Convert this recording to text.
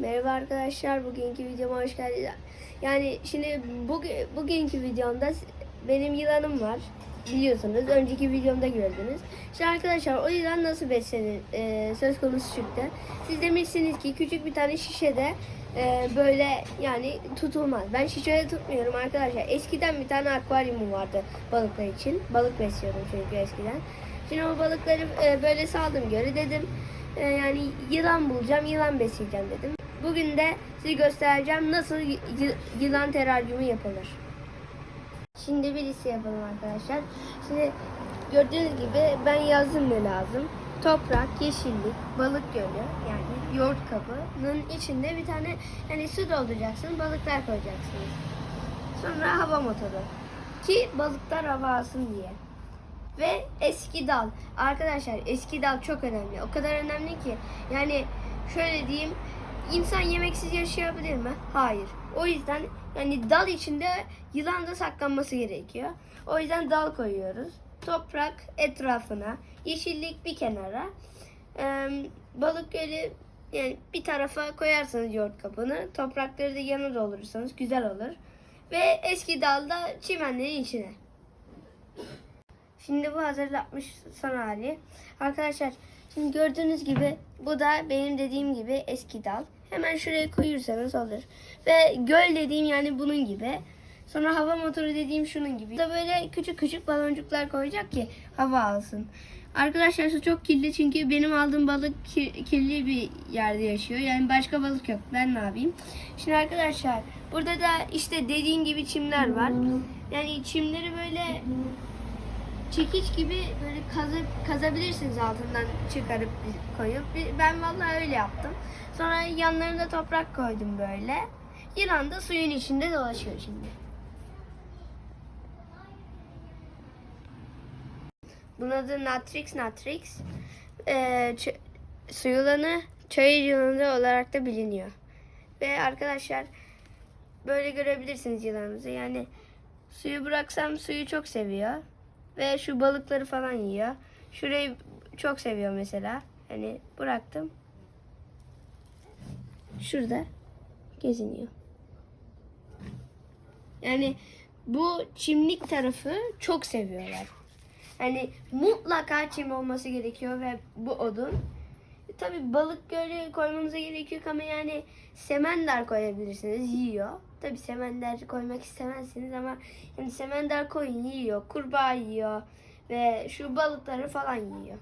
Merhaba arkadaşlar, bugünkü videoma hoş geldiniz. Yani şimdi bugün, bugünkü videomda benim yılanım var. Biliyorsunuz, önceki videomda gördünüz. Şimdi arkadaşlar o yılan nasıl beslenir e, söz konusu çıktı. Siz demişsiniz ki küçük bir tane şişede e, böyle yani tutulmaz. Ben şişede tutmuyorum arkadaşlar. Eskiden bir tane akvaryumum vardı balıklar için. Balık besliyordum çünkü eskiden. Şimdi o balıkları e, böyle saldım göre dedim. e, yani yılan bulacağım, yılan besleyeceğim dedim. Bugün de size göstereceğim nasıl yılan teraryumu yapılır. Şimdi birisi yapalım arkadaşlar. Şimdi gördüğünüz gibi ben yazdım ne lazım. Toprak, yeşillik, balık gölü yani yoğurt kabının içinde bir tane yani su dolduracaksınız, balıklar koyacaksınız. Sonra hava motoru ki balıklar hava alsın diye. Ve eski dal. Arkadaşlar eski dal çok önemli. O kadar önemli ki yani şöyle diyeyim insan yemeksiz yaşayabilir mi? Hayır. O yüzden yani dal içinde yılan da saklanması gerekiyor. O yüzden dal koyuyoruz. Toprak etrafına, yeşillik bir kenara. Ee, balık gölü yani bir tarafa koyarsanız yoğurt kabını, toprakları da yanına doldurursanız güzel olur. Ve eski dal da çimenlerin içine. Şimdi bu hazırlanmış son hali. Arkadaşlar şimdi gördüğünüz gibi bu da benim dediğim gibi eski dal. Hemen şuraya koyursanız olur. Ve göl dediğim yani bunun gibi. Sonra hava motoru dediğim şunun gibi. Da böyle küçük küçük baloncuklar koyacak ki hava alsın. Arkadaşlar su çok kirli çünkü benim aldığım balık ki- kirli bir yerde yaşıyor. Yani başka balık yok. Ben ne yapayım? Şimdi arkadaşlar burada da işte dediğim gibi çimler var. Yani çimleri böyle çekiç gibi böyle kazıp kazabilirsiniz altından çıkarıp koyup. Ben vallahi öyle yaptım. Sonra yanlarına toprak koydum böyle. Yılan da suyun içinde dolaşıyor şimdi. Bunun adı Natrix Natrix. Ee, su yılanı çayır yılanı olarak da biliniyor. Ve arkadaşlar böyle görebilirsiniz yılanımızı. Yani suyu bıraksam suyu çok seviyor. Ve şu balıkları falan yiyor. Şurayı çok seviyor mesela. Hani bıraktım. Şurada geziniyor. Yani bu çimlik tarafı çok seviyorlar. Hani mutlaka çim olması gerekiyor ve bu odun. Tabi balık gölü koymanıza gerek yok ama yani semender koyabilirsiniz yiyor. Tabi semender koymak istemezsiniz ama yani semender koyun yiyor, kurbağa yiyor ve şu balıkları falan yiyor.